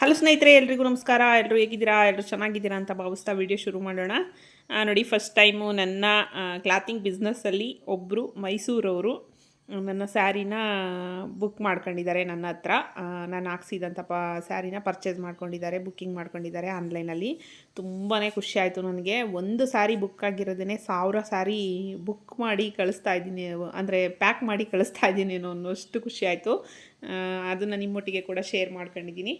Hello ಸ್ನೇಹಿತರೆ, ಎಲ್ರಿಗೂ ನಮಸ್ಕಾರ. ಎಲ್ಲರೂ ಹೇಗಿದ್ದೀರಾ? ಎಲ್ಲರೂ ಚೆನ್ನಾಗಿದ್ದೀರಾ ಅಂತ ಭಾವಿಸ್ತಾ ವಿಡಿಯೋ ಶುರು ಮಾಡೋಣ. ನೋಡಿ ಫಸ್ಟ್ ಟೈಮು ನನ್ನ ಕ್ಲಾತಿಂಗ್ ಬಿಸ್ನೆಸ್ಸಲ್ಲಿ ಒಬ್ಬರು ಮೈಸೂರವರು ನನ್ನ ಸ್ಯಾರಿನ ಬುಕ್ ಮಾಡ್ಕೊಂಡಿದ್ದಾರೆ ನನ್ನ ಹತ್ರ. ನಾನು ಹಾಕ್ಸಿದಂಥ ಪ ಸ್ಯಾರಿನ ಪರ್ಚೇಸ್ ಮಾಡ್ಕೊಂಡಿದ್ದಾರೆ ಬುಕ್ಕಿಂಗ್ ಮಾಡ್ಕೊಂಡಿದ್ದಾರೆ ಆನ್ಲೈನಲ್ಲಿ ತುಂಬಾ ಖುಷಿ ಆಯಿತು ನನಗೆ. ಒಂದು ಸ್ಯಾರಿ ಬುಕ್ ಆಗಿರೋದೇ ಸಾವಿರ ಸ್ಯಾರಿ ಬುಕ್ ಮಾಡಿ ಕಳಿಸ್ತಾ ಇದ್ದೀನಿ, ಅಂದರೆ ಪ್ಯಾಕ್ ಮಾಡಿ ಕಳಿಸ್ತಾ ಇದ್ದೀನಿ ಅನ್ನೋ ಅನ್ನೋಷ್ಟು ಖುಷಿ ಆಯಿತು. ಅದನ್ನು ನಿಮ್ಮೊಟ್ಟಿಗೆ ಕೂಡ ಶೇರ್ ಮಾಡ್ಕೊಂಡಿದ್ದೀನಿ.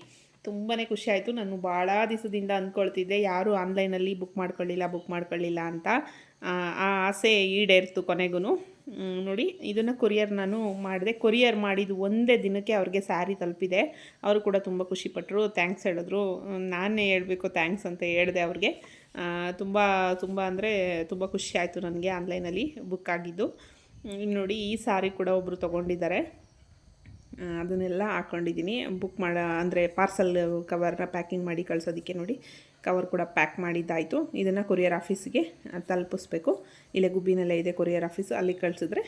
ತುಂಬಾ ಖುಷಿ ಆಯಿತು. ನಾನು ಭಾಳ ದಿವಸದಿಂದ ಅಂದ್ಕೊಳ್ತಿದ್ದೆ, ಯಾರೂ ಆನ್ಲೈನಲ್ಲಿ ಬುಕ್ ಮಾಡ್ಕೊಳ್ಳಿಲ್ಲ ಬುಕ್ ಮಾಡ್ಕೊಳ್ಳಿಲ್ಲ ಅಂತ. ಆ ಆಸೆ ಈಡೇರ್ತು ಕೊನೆಗೂ ನೋಡಿ, ಇದನ್ನು ಕೊರಿಯರ್ ನಾನು ಮಾಡಿದೆ. ಕೊರಿಯರ್ ಮಾಡಿದ್ದು ಒಂದೇ ದಿನಕ್ಕೆ ಅವ್ರಿಗೆ ಸ್ಯಾರಿ ತಲುಪಿದೆ. ಅವರು ಕೂಡ ತುಂಬ ಖುಷಿಪಟ್ಟರು ಥ್ಯಾಂಕ್ಸ್ ಹೇಳಿದ್ರು. ನಾನೇ ಹೇಳಬೇಕು ಥ್ಯಾಂಕ್ಸ್ ಅಂತ ಹೇಳಿದೆ ಅವ್ರಿಗೆ. ತುಂಬ ತುಂಬ ಅಂದರೆ ತುಂಬ ಖುಷಿ ಆಯಿತು ನನಗೆ ಆನ್ಲೈನಲ್ಲಿ ಬುಕ್ ಆಗಿದ್ದು. ನೋಡಿ, ಈ ಸಾರಿ ಕೂಡ ಒಬ್ಬರು ತೊಗೊಂಡಿದ್ದಾರೆ. ಅದನ್ನೆಲ್ಲ ಹಾಕ್ಕೊಂಡಿದ್ದೀನಿ ಬುಕ್ ಮಾಡೋ, ಅಂದರೆ ಪಾರ್ಸಲ್ ಕವರ್ನ ಪ್ಯಾಕಿಂಗ್ ಮಾಡಿ ಕಳಿಸೋದಕ್ಕೆ ನೋಡಿ. ಕವರ್ ಕೂಡ ಪ್ಯಾಕ್ ಮಾಡಿದ್ದಾಯಿತು. ಇದನ್ನು ಕೊರಿಯರ್ ಆಫೀಸ್ಗೆ ತಲುಪಿಸ್ಬೇಕು. ಇಲ್ಲೇ ಗುಬ್ಬಿನಲ್ಲೇ ಇದೆ ಕೊರಿಯರ್ ಆಫೀಸು ಅಲ್ಲಿ ಕಳಿಸಿದ್ರೆ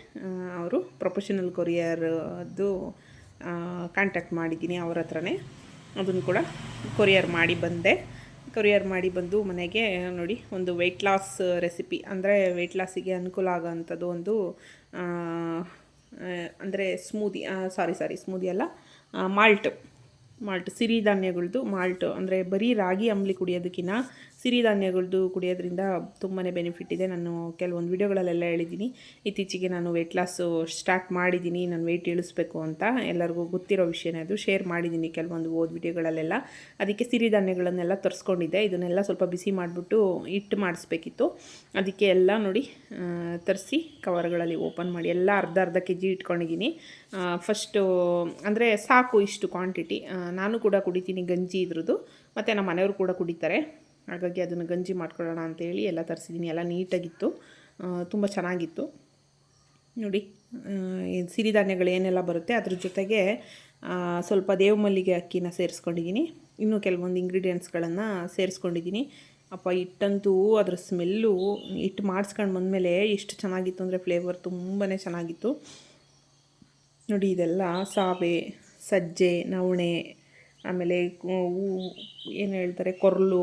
ಅವರು ಪ್ರೊಫೆಷನಲ್ ಕೊರಿಯರ್ದು ಕಾಂಟ್ಯಾಕ್ಟ್ ಮಾಡಿದ್ದೀನಿ ಅವ್ರ ಹತ್ರನೇ. ಅದನ್ನು ಕೂಡ ಕೊರಿಯರ್ ಮಾಡಿ ಬಂದೆ. ಕೊರಿಯರ್ ಮಾಡಿ ಬಂದು ಮನೆಗೆ ನೋಡಿ, ಒಂದು ವೆಯ್ಟ್ ಲಾಸ್ ರೆಸಿಪಿ ಅಂದರೆ ವೆಯ್ಟ್ ಲಾಸಿಗೆ ಅನುಕೂಲ ಆಗೋವಂಥದ್ದು ಒಂದು ಅಂದರೆ ಸ್ಮೂದಿ ಸಾರಿ ಸಾರಿ ಸ್ಮೂದಿ ಅಲ್ಲ ಮಾಲ್ಟ್ ಮಾಲ್ಟ್ ಸಿರಿಧಾನ್ಯಗಳದ್ದು ಮಾಲ್ಟ್, ಅಂದರೆ ಬರೀ ರಾಗಿ ಅಂಬ್ಲಿ ಕುಡಿಯೋದಕ್ಕಿಂತ ಸಿರಿಧಾನ್ಯಗಳದ್ದು ಕುಡಿಯೋದ್ರಿಂದ ತುಂಬಾ ಬೆನಿಫಿಟ್ ಇದೆ. ನಾನು ಕೆಲವೊಂದು ವಿಡಿಯೋಗಳಲ್ಲೆಲ್ಲ ಹೇಳಿದ್ದೀನಿ. ಇತ್ತೀಚೆಗೆ ನಾನು ವೆಯ್ಟ್ ಲಾಸು ಸ್ಟಾರ್ಟ್ ಮಾಡಿದ್ದೀನಿ. ನಾನು ವೆಯ್ಟ್ ಇಳಿಸ್ಬೇಕು ಅಂತ ಎಲ್ಲರಿಗೂ ಗೊತ್ತಿರೋ ವಿಷಯನೇ ಅದು. ಶೇರ್ ಮಾಡಿದ್ದೀನಿ ಕೆಲವೊಂದು ಓದ್ ವಿಡಿಯೋಗಳಲ್ಲೆಲ್ಲ. ಅದಕ್ಕೆ ಸಿರಿಧಾನ್ಯಗಳನ್ನೆಲ್ಲ ತರಿಸ್ಕೊಂಡಿದ್ದೆ. ಇದನ್ನೆಲ್ಲ ಸ್ವಲ್ಪ ಬಿಸಿ ಮಾಡಿಬಿಟ್ಟು ಹಿಟ್ಟು ಮಾಡಿಸ್ಬೇಕಿತ್ತು. ಅದಕ್ಕೆ ಎಲ್ಲ ನೋಡಿ ತರಿಸಿ ಕವರ್ಗಳಲ್ಲಿ ಓಪನ್ ಮಾಡಿ ಎಲ್ಲ ಅರ್ಧ ಅರ್ಧ ಕೆ ಜಿ ಇಟ್ಕೊಂಡಿದ್ದೀನಿ ಫಸ್ಟು ಅಂದರೆ ಸಾಕು ಇಷ್ಟು ಕ್ವಾಂಟಿಟಿ ನಾನು ಕೂಡ ಕುಡಿತೀನಿ ಗಂಜಿ ಇದ್ರದ್ದು, ಮತ್ತು ನಮ್ಮ ಮನೆಯವರು ಕೂಡ ಕುಡಿತಾರೆ. ಹಾಗಾಗಿ ಅದನ್ನು ಗಂಜಿ ಮಾಡ್ಕೊಳ್ಳೋಣ ಅಂತೇಳಿ ಎಲ್ಲ ತರಿಸಿದ್ದೀನಿ. ಎಲ್ಲ ನೀಟಾಗಿತ್ತು. ತುಂಬ ಚೆನ್ನಾಗಿತ್ತು. ನೋಡಿ ಸಿರಿಧಾನ್ಯಗಳು ಏನೆಲ್ಲ ಬರುತ್ತೆ ಅದ್ರ ಜೊತೆಗೆ ಸ್ವಲ್ಪ ಸ್ವಲ್ಪ ದೇವಮಲ್ಲಿಗೆ ಅಕ್ಕಿನ ಸೇರಿಸ್ಕೊಂಡಿದ್ದೀನಿ. ಇನ್ನೂ ಕೆಲವೊಂದು ಇಂಗ್ರೀಡಿಯೆಂಟ್ಸ್ಗಳನ್ನು ಸೇರಿಸ್ಕೊಂಡಿದ್ದೀನಿ. ಅಪ್ಪ, ಹಿಟ್ಟಂತೂ ಅದರ ಸ್ಮೆಲ್ಲು ಹಿಟ್ಟು ಮಾಡಿಸ್ಕೊಂಡು ಬಂದಮೇಲೆ ಎಷ್ಟು ಚೆನ್ನಾಗಿತ್ತು ಅಂದರೆ ಫ್ಲೇವರ್ ತುಂಬಾ ಚೆನ್ನಾಗಿತ್ತು. ನೋಡಿ, ಇದೆಲ್ಲ ಸಾವೆ, ಸಜ್ಜೆ, ನವಣೆ ಆಮೇಲೆ ಏನು ಹೇಳ್ತಾರೆ, ಕೊರಲು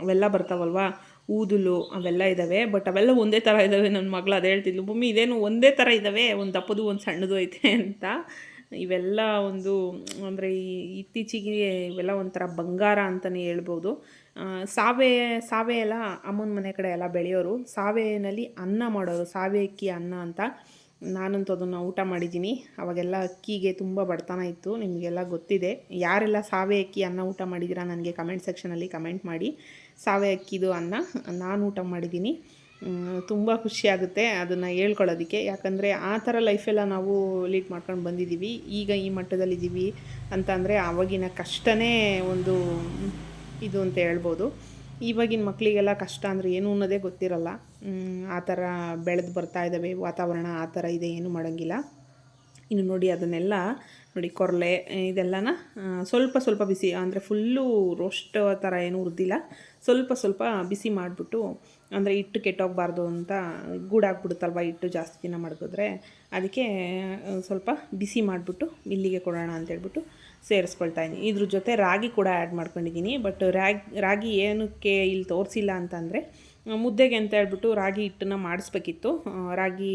ಅವೆಲ್ಲ ಬರ್ತಾವಲ್ವಾ? ಊದುಲು ಅವೆಲ್ಲ ಇದ್ದಾವೆ ಬಟ್ ಅವೆಲ್ಲ ಒಂದೇ ಥರ ಇದ್ದಾವೆ ನನ್ನ ಮಗಳು ಅದು ಹೇಳ್ತಿದ್ಲು ಮಮ್ಮಿ ಇದೇನು ಒಂದೇ ಥರ ಇದ್ದಾವೆ ಒಂದು ದಪ್ಪದು, ಒಂದು ಸಣ್ಣದು ಐತೆ ಅಂತ. ಇವೆಲ್ಲ ಒಂದು, ಅಂದರೆ ಈ ಇತ್ತೀಚೆಗೆ ಇವೆಲ್ಲ ಒಂಥರ ಬಂಗಾರ ಅಂತಲೇ ಹೇಳ್ಬೋದು. ಸಾವೆ ಸಾವೆ ಎಲ್ಲ ಅಮ್ಮನ ಮನೆ ಕಡೆ ಎಲ್ಲ ಬೆಳೆಯೋರು. ಸಾವೆಯಲ್ಲಿ ಅನ್ನ ಮಾಡೋರು, ಸಾವೆ ಅಕ್ಕಿ ಅನ್ನ ಅಂತ. ನಾನಂತೂ ಅದನ್ನು ಊಟ ಮಾಡಿದ್ದೀನಿ. ಅವಾಗೆಲ್ಲ ಅಕ್ಕಿಗೆ ತುಂಬ ಬಡತನ ಇತ್ತು. ನಿಮಗೆಲ್ಲ ಗೊತ್ತಿದೆ. ಯಾರೆಲ್ಲ ಸಾವೆ ಅಕ್ಕಿ, ಅನ್ನ ಊಟ ಮಾಡಿದ್ದೀರಾ ನನಗೆ ಕಮೆಂಟ್ ಸೆಕ್ಷನಲ್ಲಿ ಕಮೆಂಟ್ ಮಾಡಿ. ಸಾವೆ ಅಕ್ಕಿದು ಅನ್ನ ನಾನು ಊಟ ಮಾಡಿದ್ದೀನಿ. ತುಂಬ ಖುಷಿಯಾಗುತ್ತೆ ಅದನ್ನು ಹೇಳ್ಕೊಳ್ಳೋದಕ್ಕೆ. ಯಾಕಂದರೆ ಆ ಥರ ಲೈಫೆಲ್ಲ ನಾವು ಲೀಡ್ ಮಾಡ್ಕೊಂಡು ಬಂದಿದ್ದೀವಿ. ಈಗ ಈ ಮಟ್ಟದಲ್ಲಿದ್ದೀವಿ ಅಂತ ಅಂದರೆ ಆವಾಗಿನ ಕಷ್ಟನೇ ಒಂದು ಇದು ಅಂತ ಹೇಳ್ಬೋದು. ಇವಾಗಿನ ಮಕ್ಕಳಿಗೆಲ್ಲ ಕಷ್ಟ ಅಂದರೆ ಏನು ಅನ್ನೋದೇ ಗೊತ್ತಿರಲ್ಲ. ಆ ಥರ ಬೆಳೆದು ಬರ್ತಾ ಇದ್ದಾವೆ ವಾತಾವರಣ ಆ ಥರ ಇದೆ, ಏನು ಮಾಡೋಂಗಿಲ್ಲ. ಇನ್ನು ನೋಡಿ ಅದನ್ನೆಲ್ಲ ನೋಡಿ ಕೊರಲೆ, ಇದೆಲ್ಲನ ಸ್ವಲ್ಪ ಸ್ವಲ್ಪ ಬಿಸಿ, ಅಂದರೆ ಫುಲ್ಲು ರೋಸ್ಟ್ ಥರ ಏನು ಹುರಿದಿಲ್ಲ ಸ್ವಲ್ಪ ಸ್ವಲ್ಪ ಬಿಸಿ ಮಾಡಿಬಿಟ್ಟು, ಅಂದರೆ ಹಿಟ್ಟು ಕೆಟ್ಟೋಗ್ಬಾರ್ದು ಅಂತ ಗೂಡಾಗ್ಬಿಡುತ್ತಲ್ವ ಹಿಟ್ಟು ಜಾಸ್ತಿ ದಿನ ಮಡಗಿದ್ರೆ ಅದಕ್ಕೆ ಸ್ವಲ್ಪ ಬಿಸಿ ಮಾಡಿಬಿಟ್ಟು ಮಿಲ್ಲಿಗೆ ಕೊಡೋಣ ಅಂತೇಳ್ಬಿಟ್ಟು ಸೇರಿಸ್ಕೊಳ್ತಾ ಇದ್ದೀನಿ. ಇದ್ರ ಜೊತೆ ರಾಗಿ ಕೂಡ ಆ್ಯಡ್ ಮಾಡ್ಕೊಂಡಿದ್ದೀನಿ. ಬಟ್ ರಾಗಿ ರಾಗಿ ಏನಕ್ಕೆ ಇಲ್ಲಿ ತೋರಿಸಿಲ್ಲ ಅಂತಂದರೆ ಮುದ್ದೆಗೆ ಅಂತ ಹೇಳ್ಬಿಟ್ಟು ರಾಗಿ ಹಿಟ್ಟನ್ನು ಮಾಡಿಸ್ಬೇಕಿತ್ತು. ರಾಗಿ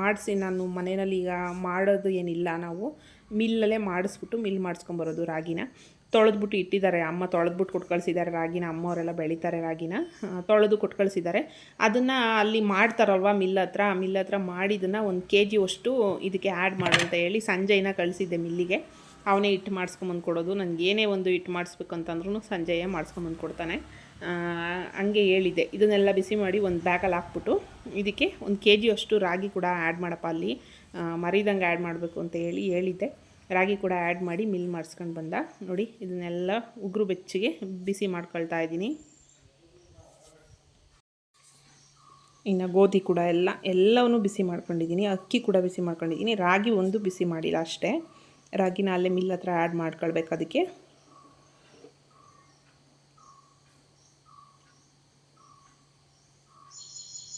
ಮಾಡಿಸಿ ನಾನು ಮನೆಯಲ್ಲಿ ಈಗ ಮಾಡೋದು ಏನಿಲ್ಲ ನಾವು. ಮಿಲ್ಲಲ್ಲೇ ಮಾಡಿಸ್ಬಿಟ್ಟು ಮಿಲ್ ಮಾಡಿಸ್ಕೊಂಬರೋದು ರಾಗಿನ. ತೊಳೆದ್ಬಿಟ್ಟು ಇಟ್ಟಿದ್ದಾರೆ. ಅಮ್ಮ ತೊಳೆದ್ಬಿಟ್ಟು ಕೊಟ್ಕಳ್ಸಿದ್ದಾರೆ ರಾಗಿನ. ಅಮ್ಮವರೆಲ್ಲ ಬೆಳೀತಾರೆ ರಾಗಿನ. ತೊಳೆದು ಕೊಟ್ಕಳ್ಸಿದ್ದಾರೆ ಅದನ್ನು ಅಲ್ಲಿ ಮಾಡ್ತಾರಲ್ವ ಮಿಲ್ ಹತ್ರ? ಮಿಲ್ ಹತ್ರ ಮಾಡಿದ್ದನ್ನು ಒಂದು ಕೆ ಜಿ ಅಷ್ಟು ಇದಕ್ಕೆ ಆ್ಯಡ್ ಮಾಡು ಅಂತ ಹೇಳಿ ಸಂಜೆನ ಕಳಿಸಿದ್ದೆ ಮಿಲ್ಲಿಗೆ ಅವನೇ ಹಿಟ್ಟು ಮಾಡಿಸ್ಕೊಂಬಂದು ಕೊಡೋದು. ನನಗೆ ಏನೇ ಒಂದು ಹಿಟ್ಟು ಮಾಡಿಸ್ಬೇಕು ಅಂತಂದ್ರೂ ಸಂಜೆಯೇ ಮಾಡಿಸ್ಕೊಂಬಂದು ಕೊಡ್ತಾನೆ. ಹಂಗೆ ಹೇಳಿದ್ದೆ. ಇದನ್ನೆಲ್ಲ ಬಿಸಿ ಮಾಡಿ ಒಂದು ಬ್ಯಾಗಲ್ಲಿ ಹಾಕ್ಬಿಟ್ಟು ಇದಕ್ಕೆ ಒಂದು ಕೆ ಜಿ ಅಷ್ಟು ರಾಗಿ ಕೂಡ ಆ್ಯಡ್ ಮಾಡಪ್ಪ ಅಲ್ಲಿ. ಮರಿದಂಗೆ ಆ್ಯಡ್ ಮಾಡಬೇಕು ಅಂತ ಹೇಳಿ ಹೇಳಿದ್ದೆ. ರಾಗಿ ಕೂಡ ಆ್ಯಡ್ ಮಾಡಿ ಮಿಲ್ ಮಾಡಿಸ್ಕೊಂಡು ಬಂದ. ನೋಡಿ, ಇದನ್ನೆಲ್ಲ ಉಗುರು ಬೆಚ್ಚಗೆ ಬಿಸಿ ಮಾಡ್ಕೊಳ್ತಾ ಇದ್ದೀನಿ. ಇನ್ನು ಗೋಧಿ ಕೂಡ ಎಲ್ಲ, ಎಲ್ಲವನ್ನೂ ಬಿಸಿ ಮಾಡ್ಕೊಂಡಿದ್ದೀನಿ. ಅಕ್ಕಿ ಕೂಡ ಬಿಸಿ ಮಾಡ್ಕೊಂಡಿದ್ದೀನಿ. ರಾಗಿ ಒಂದು ಬಿಸಿ ಮಾಡಿಲ್ಲ ಅಷ್ಟೇ. ರಾಗಿನ ಅಲ್ಲೇ ಮಿಲ್ ಹತ್ರ ಆ್ಯಡ್ ಮಾಡ್ಕೊಳ್ಬೇಕು ಅದಕ್ಕೆ.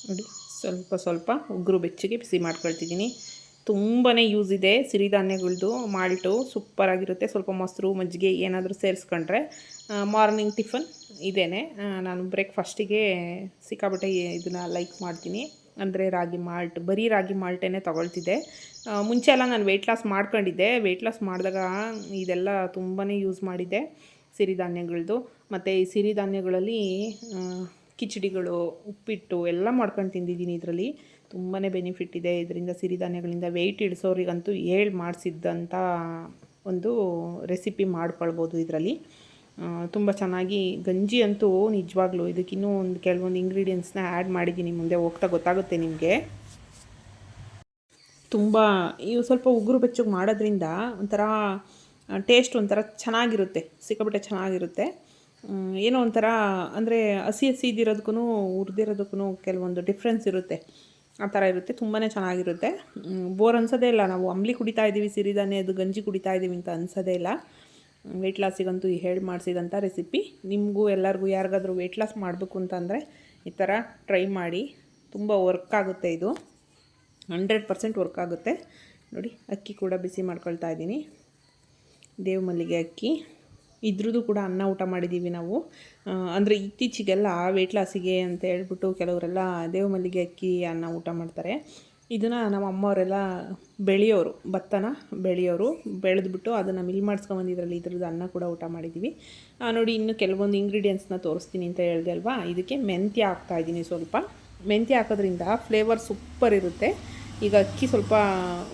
ನೋಡಿ ಸ್ವಲ್ಪ ಸ್ವಲ್ಪ ಉಗುರು ಬೆಚ್ಚಗೆ ಬಿಸಿ ಮಾಡ್ಕೊಳ್ತಿದ್ದೀನಿ. ತುಂಬಾ ಯೂಸ್ ಇದೆ ಸಿರಿಧಾನ್ಯಗಳದ್ದು ಮಾಲ್ಟು ಸೂಪರಾಗಿರುತ್ತೆ ಸ್ವಲ್ಪ ಮೊಸರು ಮಜ್ಜಿಗೆ ಏನಾದರೂ ಸೇರಿಸ್ಕೊಂಡ್ರೆ ಮಾರ್ನಿಂಗ್ ಟಿಫನ್ ಇದೇನೆ. ಆ, ನಾನು ಬ್ರೇಕ್ಫಾಸ್ಟಿಗೆ ಸಿಕ್ಕಾಬಟ್ಟೆ ಇದನ್ನು ಲೈಕ್ ಮಾಡ್ತೀನಿ. ಅಂದರೆ ರಾಗಿ ಮಾಲ್ಟ್, ಬರೀ ರಾಗಿ ಮಾಲ್ಟೇ ತೊಗೊಳ್ತಿದ್ದೆ. ಮುಂಚೆ ಎಲ್ಲ ನಾನು ವೆಯ್ಟ್ ಲಾಸ್ ಮಾಡ್ಕೊಂಡಿದ್ದೆ. ವೆಯ್ಟ್ ಲಾಸ್ ಮಾಡಿದಾಗ ಇದೆಲ್ಲ ತುಂಬಾ ಯೂಸ್ ಮಾಡಿದ್ದೆ ಸಿರಿಧಾನ್ಯಗಳದ್ದು ಮತ್ತು ಈ ಸಿರಿಧಾನ್ಯಗಳಲ್ಲಿ ಕಿಚಡಿಗಳು, ಉಪ್ಪಿಟ್ಟು ಎಲ್ಲ ಮಾಡ್ಕೊಂಡು ತಿಂದಿದ್ದೀನಿ ಇದರಲ್ಲಿ. ತುಂಬಾ ಬೆನಿಫಿಟ್ ಇದೆ. ಇದರಿಂದ ಸಿರಿಧಾನ್ಯಗಳಿಂದ ವೆಯ್ಟ್ ಇಳಿಸೋರಿಗಂತೂ ಹೇಳಿ ಮಾಡಿಸಿದ್ದಂಥ ಒಂದು ರೆಸಿಪಿ ಮಾಡ್ಕೊಳ್ಬೋದು ಇದರಲ್ಲಿ. ತುಂಬ ಚೆನ್ನಾಗಿ ಗಂಜಿ ಅಂತೂ ನಿಜವಾಗ್ಲೂ ಇದಕ್ಕಿನ್ನೂ ಒಂದು ಕೆಲವೊಂದು ಇಂಗ್ರೀಡಿಯೆಂಟ್ಸ್ನ ಆ್ಯಡ್ ಮಾಡಿದ್ದೀನಿ, ಮುಂದೆ ಹೋಗ್ತಾ ಗೊತ್ತಾಗುತ್ತೆ ನಿಮಗೆ. ತುಂಬ ಇವು ಸ್ವಲ್ಪ ಉಗುರು ಬೆಚ್ಚಗೆ ಮಾಡೋದ್ರಿಂದ ಒಂಥರ ಟೇಸ್ಟ್ ಒಂಥರ ಚೆನ್ನಾಗಿರುತ್ತೆ, ಸಿಕ್ಕಾಪಟ್ಟೆ ಚೆನ್ನಾಗಿರುತ್ತೆ. ಏನೋ ಒಂಥರ, ಅಂದರೆ ಹಸಿ ಹಸಿ ಇದ್ದಿರೋದಕ್ಕೂ ಹುರಿದಿರೋದಕ್ಕೂ ಕೆಲವೊಂದು ಡಿಫ್ರೆನ್ಸ್ ಇರುತ್ತೆ. ಆ ಥರ ಇರುತ್ತೆ ತುಂಬಾ ಚೆನ್ನಾಗಿರುತ್ತೆ. ಬೋರ್ ಅನ್ಸೋದೇ ಇಲ್ಲ, ನಾವು ಅಂಬ್ಲಿ ಕುಡಿತಾ ಇದ್ದೀವಿ ಅದು ಗಂಜಿ ಕುಡಿತಾ ಇದ್ದೀವಿ ಅಂತ ಅನ್ಸೋದೇ ಇಲ್ಲ. ವೆಯ್ಟ್ ಲಾಸಿಗಂತೂ ಹೇಳಿ ಮಾಡಿಸಿದಂಥ ರೆಸಿಪಿ ನಿಮಗೂ ಎಲ್ಲರಿಗೂ ಯಾರಿಗಾದರೂ ವೆಯ್ಟ್ ಲಾಸ್ ಮಾಡಬೇಕು ಅಂತಂದರೆ ಈ ಥರ ಟ್ರೈ ಮಾಡಿ. ತುಂಬ ವರ್ಕ್ ಆಗುತ್ತೆ ಇದು. ಹಂಡ್ರೆಡ್ ಪರ್ಸೆಂಟ್ ವರ್ಕ್ ಆಗುತ್ತೆ. ನೋಡಿ, ಅಕ್ಕಿ ಕೂಡ ಬಿಸಿ ಮಾಡ್ಕೊಳ್ತಾ ಇದ್ದೀನಿ. ದೇವ್ ಮಲ್ಲಿಗೆ ಅಕ್ಕಿ. ಇದ್ರದ್ದು ಕೂಡ ಅನ್ನ ಊಟ ಮಾಡಿದ್ದೀವಿ ನಾವು. ಅಂದರೆ ಇತ್ತೀಚೆಗೆಲ್ಲ ವೆಯ್ಟ್ ಲಾಸಿಗೆ ಅಂತ ಹೇಳ್ಬಿಟ್ಟು ಕೆಲವರೆಲ್ಲ ದೇವ್ ಮಲ್ಲಿಗೆ ಅಕ್ಕಿ ಅನ್ನ ಊಟ ಮಾಡ್ತಾರೆ. ಇದನ್ನು ನಮ್ಮ ಅಮ್ಮವರೆಲ್ಲ ಬೆಳೆಯೋರು, ಭತ್ತನ ಬೆಳೆಯೋರು. ಬೆಳೆದ್ಬಿಟ್ಟು ಅದನ್ನು ಮಿಲ್ ಮಾಡಿಸ್ಕೊಂಬಂದಿದ್ರಲ್ಲಿ ಇದ್ರದ್ದು ಅನ್ನ ಕೂಡ ಊಟ ಮಾಡಿದ್ದೀವಿ ನೋಡಿ, ಇನ್ನು ಕೆಲವೊಂದು ಇಂಗ್ರೀಡಿಯೆಂಟ್ಸ್ನ ತೋರಿಸ್ತೀನಿ ಅಂತ ಹೇಳಿದೆ ಅಲ್ವಾ? ಇದಕ್ಕೆ ಮೆಂತ್ಯ ಹಾಕ್ತಾ ಇದ್ದೀನಿ ಸ್ವಲ್ಪ. ಮೆಂತ್ಯ ಹಾಕೋದ್ರಿಂದ ಫ್ಲೇವರ್ ಸೂಪರ್ ಇರುತ್ತೆ. ಈಗ ಅಕ್ಕಿ ಸ್ವಲ್ಪ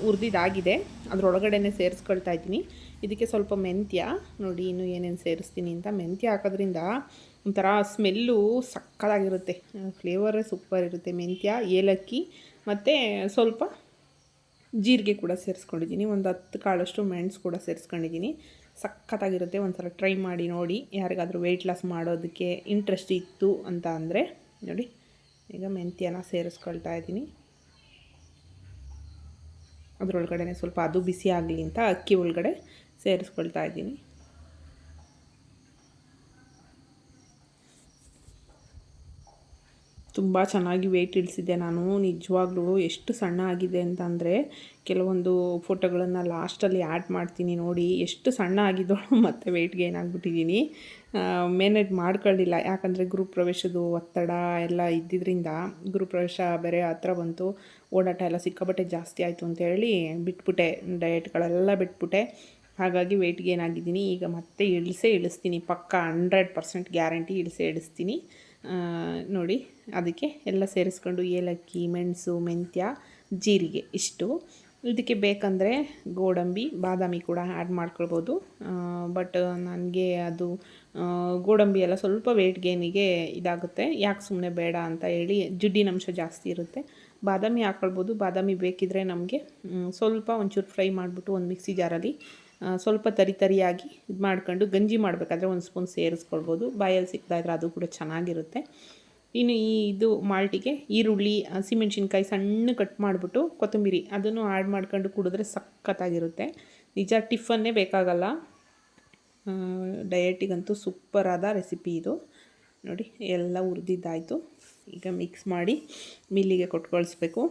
ಹುರಿದಿದ್ದಾಗಿದೆ ಅದರೊಳಗಡೆನೆ ಸೇರಿಸ್ಕೊಳ್ತಾ ಇದ್ದೀನಿ. ಇದಕ್ಕೆ ಸ್ವಲ್ಪ ಮೆಂತ್ಯ. ನೋಡಿ, ಇನ್ನು ಏನೇನು ಸೇರಿಸ್ತೀನಿ ಅಂತ. ಮೆಂತ್ಯ ಹಾಕೋದ್ರಿಂದ ಒಂಥರ ಸ್ಮೆಲ್ಲು ಸಕ್ಕದಾಗಿರುತ್ತೆ ಫ್ಲೇವರೇ ಸೂಪರ್ ಇರುತ್ತೆ. ಮೆಂತ್ಯ, ಏಲಕ್ಕಿ ಮತ್ತು ಸ್ವಲ್ಪ ಜೀರಿಗೆ ಕೂಡ ಸೇರಿಸ್ಕೊಂಡಿದ್ದೀನಿ. ಒಂದು ಹತ್ತು ಕಾಳಷ್ಟು ಮೆಣಸು ಕೂಡ ಸೇರಿಸ್ಕೊಂಡಿದ್ದೀನಿ. ಸಖತ್ತಾಗಿರುತ್ತೆ. ಒಂದ್ಸಲ ಟ್ರೈ ಮಾಡಿ ನೋಡಿ. ಯಾರಿಗಾದರೂ ವೆಯ್ಟ್ ಲಾಸ್ ಮಾಡೋದಕ್ಕೆ ಇಂಟ್ರೆಸ್ಟ್ ಇತ್ತು ಅಂತ ಅಂದರೆ ನೋಡಿ. ಈಗ ಮೆಂತ್ಯನ ಸೇರಿಸ್ಕೊಳ್ತಾ ಇದ್ದೀನಿ. ಅದರೊಳಗಡೆ ಸ್ವಲ್ಪ ಅದು ಬಿಸಿ ಆಗಲಿ ಅಂತ ಅಕ್ಕಿ ಒಳಗಡೆ ಸೇರಿಸ್ಕೊಳ್ತಾ ಇದ್ದೀನಿ. ತುಂಬ ಚೆನ್ನಾಗಿ ವೆಯ್ಟ್ ಇಳಿಸಿದ್ದೆ ನಾನು. ನಿಜವಾಗ್ಲೂ ಎಷ್ಟು ಸಣ್ಣ ಆಗಿದೆ ಅಂತಂದರೆ ಕೆಲವೊಂದು ಫೋಟೋಗಳನ್ನು ಲಾಸ್ಟಲ್ಲಿ ಆ್ಯಡ್ ಮಾಡ್ತೀನಿ ನೋಡಿ ಎಷ್ಟು ಸಣ್ಣ ಆಗಿದ್ದೋಳು ಮತ್ತು ವೆಯ್ಟ್ ಗೇನ್ ಆಗಿಬಿಟ್ಟಿದ್ದೀನಿ ಮೇನೇಜ್ ಮಾಡ್ಕೊಳ್ಳಿಲ್ಲ. ಯಾಕಂದರೆ ಗ್ರೂಪ್ ಪ್ರವೇಶದ್ದು ಒತ್ತಡ ಎಲ್ಲ ಇದ್ದಿದ್ದರಿಂದ ಗ್ರೂಪ್ ಪ್ರವೇಶ ಬೇರೆ ಹತ್ರ ಬಂತು. ಓಡಾಟ ಎಲ್ಲ ಸಿಕ್ಕಾಪಟ್ಟೆ ಜಾಸ್ತಿ ಆಯಿತು ಅಂತೇಳಿ ಬಿಟ್ಬಿಟ್ಟೆ. ಡಯಟ್ಗಳೆಲ್ಲ ಬಿಟ್ಬಿಟ್ಟೆ. ಹಾಗಾಗಿ ವೆಯ್ಟ್ ಗೇನ್ ಆಗಿದ್ದೀನಿ. ಈಗ ಮತ್ತೆ ಇಳಿಸೇ ಇಳಿಸ್ತೀನಿ. ಪಕ್ಕ ಹಂಡ್ರೆಡ್ ಪರ್ಸೆಂಟ್ ಗ್ಯಾರಂಟಿ ಇಳಿಸೇ ಇಳಿಸ್ತೀನಿ. ನೋಡಿ, ಅದಕ್ಕೆ ಎಲ್ಲ ಸೇರಿಸ್ಕೊಂಡು ಏಲಕ್ಕಿ, ಮೆಣಸು, ಮೆಂತ್ಯ, ಜೀರಿಗೆ ಇಷ್ಟು. ಇದಕ್ಕೆ ಬೇಕಂದರೆ ಗೋಡಂಬಿ, ಬಾದಾಮಿ ಕೂಡ ಆ್ಯಡ್ ಮಾಡ್ಕೊಳ್ಬೋದು. ಬಟ್ ನನಗೆ ಅದು ಗೋಡಂಬಿ ಎಲ್ಲ ಸ್ವಲ್ಪ ವೆಯ್ಟ್ ಗೇನಿಗೆ ಇದಾಗುತ್ತೆ. ಯಾಕೆ ಸುಮ್ಮನೆ ಬೇಡ ಅಂತ ಹೇಳಿ ಜಿಡ್ಡಿನ ಅಂಶ ಜಾಸ್ತಿ ಇರುತ್ತೆ. ಬಾದಾಮಿ ಹಾಕ್ಕೊಳ್ಬೋದು ಬಾದಾಮಿ ಬೇಕಿದ್ರೆ ನಮಗೆ ಸ್ವಲ್ಪ ಒಂಚೂರು ಫ್ರೈ ಮಾಡಿಬಿಟ್ಟು ಒಂದು ಮಿಕ್ಸಿ ಜಾರಲ್ಲಿ ಸ್ವಲ್ಪ ತರಿ ತರಿಯಾಗಿ ಇದು ಮಾಡ್ಕೊಂಡು ಗಂಜಿ ಮಾಡಬೇಕಾದ್ರೆ ಒಂದು ಸ್ಪೂನ್ ಸೇರಿಸ್ಕೊಳ್ಬೋದು. ಬಾಯಲ್ಲಿ ಸಿಕ್ತಾಯಿದ್ರೆ ಅದು ಕೂಡ ಚೆನ್ನಾಗಿರುತ್ತೆ. ಇನ್ನು ಈ ಇದು ಮಾಲ್ಟಿಗೆ ಈರುಳ್ಳಿ ಹಸಿಮೆಣ್ಸಿನ್ಕಾಯಿ ಸಣ್ಣ ಕಟ್ ಮಾಡಿಬಿಟ್ಟು ಕೊತ್ತಂಬರಿ ಅದನ್ನು ಆ್ಯಡ್ ಮಾಡ್ಕೊಂಡು ಕುಡಿದ್ರೆ ಸಖತ್ತಾಗಿರುತ್ತೆ. ನಿಜ ಟಿಫನ್ನೇ ಬೇಕಾಗಲ್ಲ. ಡಯಟಿಗಂತೂ ಸೂಪರಾದ ರೆಸಿಪಿ ಇದು. ನೋಡಿ, ಎಲ್ಲ ಹುರಿದಿದ್ದಾಯಿತು ಈಗ ಮಿಕ್ಸ್ ಮಾಡಿ ಮಿಲ್ಲಿಗೆ ಕೊಟ್ಟು ಕಳಿಸ್ಬೇಕು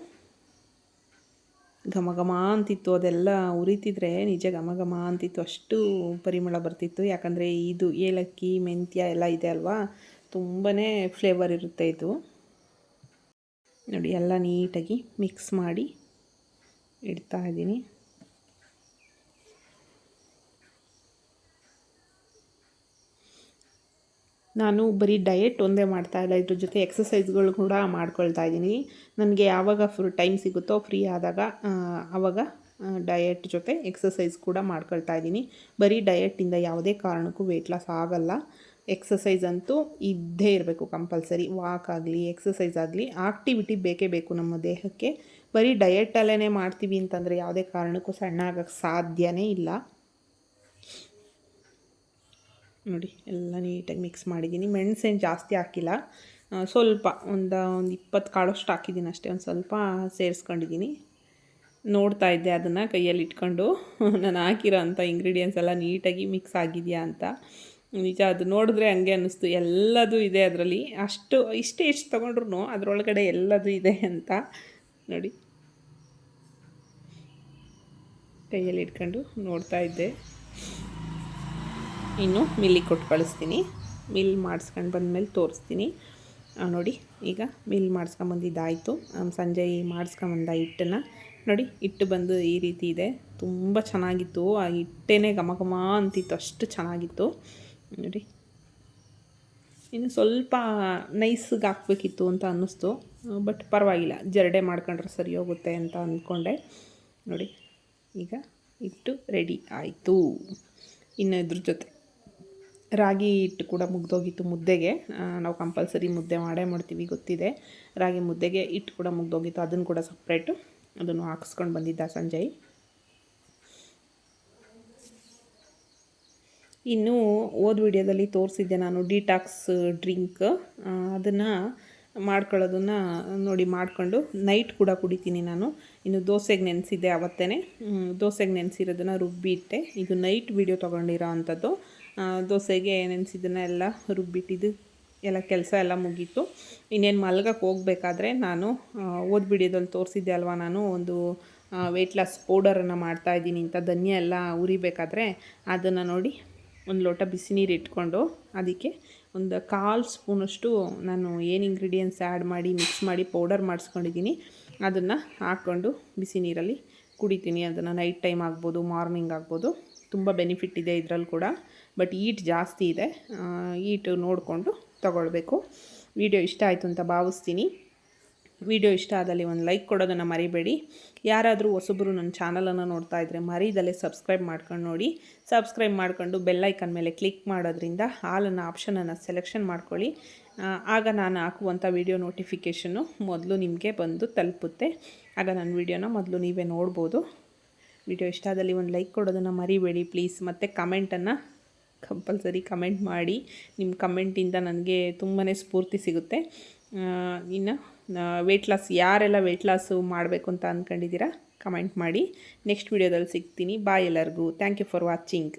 ಘಮ ಘಮ ಅಂತಿತ್ತು, ಅದೆಲ್ಲ ಉರಿತಿದ್ರೆ ನಿಜ ಘಮ ಘಮ ಅಂತಿತ್ತು, ಅಷ್ಟು ಪರಿಮಳ ಬರ್ತಿತ್ತು. ಯಾಕಂದರೆ ಇದು ಏಲಕ್ಕಿ, ಮೆಂತ್ಯ ಎಲ್ಲ ಇದೆ ಅಲ್ವಾ? ತುಂಬಾ ಫ್ಲೇವರ್ ಇರುತ್ತೆ ಇದು. ನೋಡಿ, ಎಲ್ಲ ನೀಟಾಗಿ ಮಿಕ್ಸ್ ಮಾಡಿ ಇಡ್ತಾ ಇದ್ದೀನಿ. ನಾನು ಬರೀ ಡಯೆಟ್ ಒಂದೇ ಮಾಡ್ತಾ ಇಲ್ಲ, ಇದ್ರ ಜೊತೆ ಎಕ್ಸಸೈಸ್ಗಳು ಕೂಡ ಮಾಡ್ಕೊಳ್ತಾ ಇದ್ದೀನಿ. ನನಗೆ ಯಾವಾಗ ಫುಲ್ ಟೈಮ್ ಸಿಗುತ್ತೋ ಫ್ರೀ ಆದಾಗ ಆವಾಗ ಡಯಟ್ ಜೊತೆ ಎಕ್ಸಸೈಸ್ ಕೂಡ ಮಾಡ್ಕೊಳ್ತಾ ಇದ್ದೀನಿ. ಬರೀ ಡಯಟಿಂದ ಯಾವುದೇ ಕಾರಣಕ್ಕೂ ವೆಯ್ಟ್ ಲಾಸ್ ಆಗಲ್ಲ. ಎಕ್ಸಸೈಸ್ ಅಂತೂ ಇದ್ದೇ ಇರಬೇಕು ಕಂಪಲ್ಸರಿ ವಾಕ್ ಆಗಲಿ ಎಕ್ಸಸೈಸ್ ಆಗಲಿ ಆಕ್ಟಿವಿಟಿ ಬೇಕೇ ಬೇಕು ನಮ್ಮ ದೇಹಕ್ಕೆ. ಬರೀ ಡಯಟಲ್ಲೇ ಮಾಡ್ತೀವಿ ಅಂತಂದರೆ ಯಾವುದೇ ಕಾರಣಕ್ಕೂ ಸಣ್ಣ ಆಗೋಕ್ಕೆ ಸಾಧ್ಯವೇ ಇಲ್ಲ. ನೋಡಿ, ಎಲ್ಲ ನೀಟಾಗಿ ಮಿಕ್ಸ್ ಮಾಡಿದ್ದೀನಿ. ಮೆಣಸೇನು ಜಾಸ್ತಿ ಹಾಕಿಲ್ಲ. ಸ್ವಲ್ಪ ಒಂದು ಒಂದು ಇಪ್ಪತ್ತು ಕಾಳಷ್ಟು ಹಾಕಿದ್ದೀನಿ ಅಷ್ಟೇ, ಒಂದು ಸ್ವಲ್ಪ ಸೇರಿಸ್ಕೊಂಡಿದ್ದೀನಿ ನೋಡ್ತಾ ಇದ್ದೆ ಅದನ್ನು ಕೈಯಲ್ಲಿ ಇಟ್ಕೊಂಡು, ನಾನು ಹಾಕಿರೋ ಅಂಥ ಇಂಗ್ರೀಡಿಯೆಂಟ್ಸ್ ಎಲ್ಲ ನೀಟಾಗಿ ಮಿಕ್ಸ್ ಆಗಿದೆಯಾ ಅಂತ. ನಿಜ ಅದು ನೋಡಿದ್ರೆ ಹಂಗೆ ಅನ್ನಿಸ್ತು, ಎಲ್ಲದೂ ಇದೆ ಅದರಲ್ಲಿ. ಅಷ್ಟು, ಇಷ್ಟೇ ಎಷ್ಟು ತೊಗೊಂಡ್ರು ಅದರೊಳಗಡೆ ಎಲ್ಲದೂ ಇದೆ ಅಂತ. ನೋಡಿ. ಕೈಯಲ್ಲಿ ಇಟ್ಕೊಂಡು ನೋಡ್ತಾ ಇದ್ದೆ. ಇನ್ನು ಮಿಲ್ಲಿಗೆ ಕೊಟ್ಟು ಕಳಿಸ್ತೀನಿ. ಮಿಲ್ ಮಾಡಿಸ್ಕೊಂಡು ಬಂದಮೇಲೆ ತೋರಿಸ್ತೀನಿ. ನೋಡಿ, ಈಗ ಮಿಲ್ ಮಾಡಿಸ್ಕೊಂಬಂದಿದ್ದಾಯಿತು. ಸಂಜೆ ಮಾಡಿಸ್ಕೊಂಬಂದ ಹಿಟ್ಟನ್ನು. ನೋಡಿ, ಹಿಟ್ಟು ಬಂದು ಈ ರೀತಿ ಇದೆ. ತುಂಬ ಚೆನ್ನಾಗಿತ್ತು. ಆ ಹಿಟ್ಟೇನೆ ಘಮ ಘಮ ಅಂತಿತ್ತು. ಅಷ್ಟು ಚೆನ್ನಾಗಿತ್ತು. ನೋಡಿ. ಇನ್ನು ಸ್ವಲ್ಪ ನೈಸ್ಗೆ ಹಾಕ್ಬೇಕಿತ್ತು ಅಂತ ಅನ್ನಿಸ್ತು. ಬಟ್ ಪರವಾಗಿಲ್ಲ. ಜರಡೆ ಮಾಡ್ಕೊಂಡ್ರೆ ಸರಿ ಹೋಗುತ್ತೆ ಅಂತ ಅಂದ್ಕೊಂಡೆ. ನೋಡಿ, ಈಗ ಹಿಟ್ಟು ರೆಡಿ ಆಯಿತು. ಇನ್ನು ಇದ್ರ ಜೊತೆ. ರಾಗಿ ಹಿಟ್ಟು ಕೂಡ ಮುಗ್ದೋಗಿತ್ತು ಮುದ್ದೆಗೆ. ನಾವು ಕಂಪಲ್ಸರಿ ಮುದ್ದೆ ಮಾಡೇ ಮಾಡ್ತೀವಿ, ಗೊತ್ತಿದೆ. ರಾಗಿ ಮುದ್ದೆಗೆ ಹಿಟ್ಟು ಕೂಡ ಮುಗ್ದೋಗಿತ್ತು, ಅದನ್ನು ಕೂಡ ಸಪ್ರೇಟು ಅದನ್ನು ಹಾಕಿಸ್ಕೊಂಡು ಬಂದಿದ್ದ ಸಂಜಯ್. ಇನ್ನು ಓದ್ ವಿಡಿಯೋದಲ್ಲಿ ತೋರಿಸಿದ್ದೆ ನಾನು ಡಿಟಾಕ್ಸ್ ಡ್ರಿಂಕ್. ಅದನ್ನು ಮಾಡ್ಕೊಳ್ಳೋದನ್ನು ನೋಡಿ ಮಾಡಿಕೊಂಡು ನೈಟ್ ಕೂಡ ಕುಡಿತೀನಿ ನಾನು. ಇನ್ನು ದೋಸೆಗೆ ನೆನೆಸಿದ್ದೆ ಅವತ್ತೇ ದೋಸೆಗೆ ನೆನೆಸಿರೋದನ್ನು ರುಬ್ಬಿಟ್ಟೆ. ಇದು ನೈಟ್ ವಿಡಿಯೋ ತೊಗೊಂಡಿರೋ ಅಂಥದ್ದು. ದೋಸೆಗೆ ನೆನೆಸಿದ್ದನ್ನ ಎಲ್ಲ ರುಬ್ಬಿಟ್ಟಿದ್ದು, ಎಲ್ಲ ಕೆಲಸ ಎಲ್ಲ ಮುಗೀತು. ಇನ್ನೇನು ಮಲ್ಗಕ್ಕೆ ಹೋಗ್ಬೇಕಾದ್ರೆ ನಾನು ಓದ್ ವಿಡಿಯೋದಲ್ಲಿ ತೋರಿಸಿದ್ದೆ ಅಲ್ವಾ ನಾನು, ಒಂದು ವೆಯ್ಟ್ ಲಾಸ್ ಪೌಡರನ್ನು ಮಾಡ್ತಾಯಿದ್ದೀನಿ ಅಂತ, ಧನ್ಯ ಎಲ್ಲ ಉರಿಬೇಕಾದ್ರೆ ಅದನ್ನು ನೋಡಿ ಒಂದು ಲೋಟ ಬಿಸಿ ನೀರು ಇಟ್ಕೊಂಡು ಅದಕ್ಕೆ ಒಂದು ಕಾಲು ಸ್ಪೂನಷ್ಟು ನಾನು ಏನು ಇಂಗ್ರೀಡಿಯೆಂಟ್ಸ್ ಆ್ಯಡ್ ಮಾಡಿ ಮಿಕ್ಸ್ ಮಾಡಿ ಪೌಡರ್ ಮಾಡಿಸ್ಕೊಂಡಿದ್ದೀನಿ. ಅದನ್ನು ಹಾಕ್ಕೊಂಡು ಬಿಸಿ ನೀರಲ್ಲಿ ಕುಡಿತೀನಿ. ಅದನ್ನು ನೈಟ್ ಟೈಮ್ ಆಗ್ಬೋದು ಮಾರ್ನಿಂಗ್ ಆಗ್ಬೋದು. ತುಂಬ ಬೆನಿಫಿಟ್ ಇದೆ ಇದರಲ್ಲಿ ಕೂಡ. ಬಟ್ ಈಟ್ ಜಾಸ್ತಿ ಇದೆ. ಈಟು ನೋಡಿಕೊಂಡು ತಗೊಳ್ಬೇಕು. ವಿಡಿಯೋ ಇಷ್ಟ ಆಯಿತು ಅಂತ ಭಾವಿಸ್ತೀನಿ. ವಿಡಿಯೋ ಇಷ್ಟ ಆದಲ್ಲಿ ಒಂದು ಲೈಕ್ ಕೊಡೋದನ್ನು ಮರಿಬೇಡಿ. ಯಾರಾದರೂ ಹೊಸಬರು ನನ್ನ ಚಾನಲನ್ನು ನೋಡ್ತಾ ಇದ್ದರೆ ಮರಿದಲ್ಲೇ ಸಬ್ಸ್ಕ್ರೈಬ್ ಮಾಡ್ಕೊಂಡು ನೋಡಿ. ಸಬ್ಸ್ಕ್ರೈಬ್ ಮಾಡ್ಕೊಂಡು ಬೆಲ್ಲೈಕನ್ ಮೇಲೆ ಕ್ಲಿಕ್ ಮಾಡೋದ್ರಿಂದ ಹಾಲನ್ನು ಆಪ್ಷನನ್ನು ಸೆಲೆಕ್ಷನ್ ಮಾಡ್ಕೊಳ್ಳಿ. ಆಗ ನಾನು ಹಾಕುವಂಥ ವಿಡಿಯೋ ನೋಟಿಫಿಕೇಷನ್ನು ಮೊದಲು ನಿಮಗೆ ಬಂದು ತಲುಪುತ್ತೆ. ಆಗ ನನ್ನ ವಿಡಿಯೋನ ಮೊದಲು ನೀವೇ ನೋಡ್ಬೋದು. ವಿಡಿಯೋ ಇಷ್ಟ ಆದಲ್ಲಿ ಒಂದು ಲೈಕ್ ಕೊಡೋದನ್ನು ಮರಿಬೇಡಿ ಪ್ಲೀಸ್. ಮತ್ತು ಕಮೆಂಟನ್ನು ಕಂಪಲ್ಸರಿ ಕಮೆಂಟ್ ಮಾಡಿ. ನಿಮ್ಮ ಕಮೆಂಟಿಂದ ನನಗೆ ತುಂಬಾ ಸ್ಫೂರ್ತಿ ಸಿಗುತ್ತೆ. ಇನ್ನು ವೆಯ್ಟ್ ಲಾಸ್ ಯಾರೆಲ್ಲ ವೆಯ್ಟ್ ಲಾಸು ಮಾಡಬೇಕು ಅಂತ ಅಂದ್ಕೊಂಡಿದ್ದೀರಾ ಕಮೆಂಟ್ ಮಾಡಿ. ನೆಕ್ಸ್ಟ್ ವಿಡಿಯೋದಲ್ಲಿ ಸಿಗ್ತೀನಿ. ಬಾಯ್ ಎಲ್ಲರಿಗೂ. Thank you for watching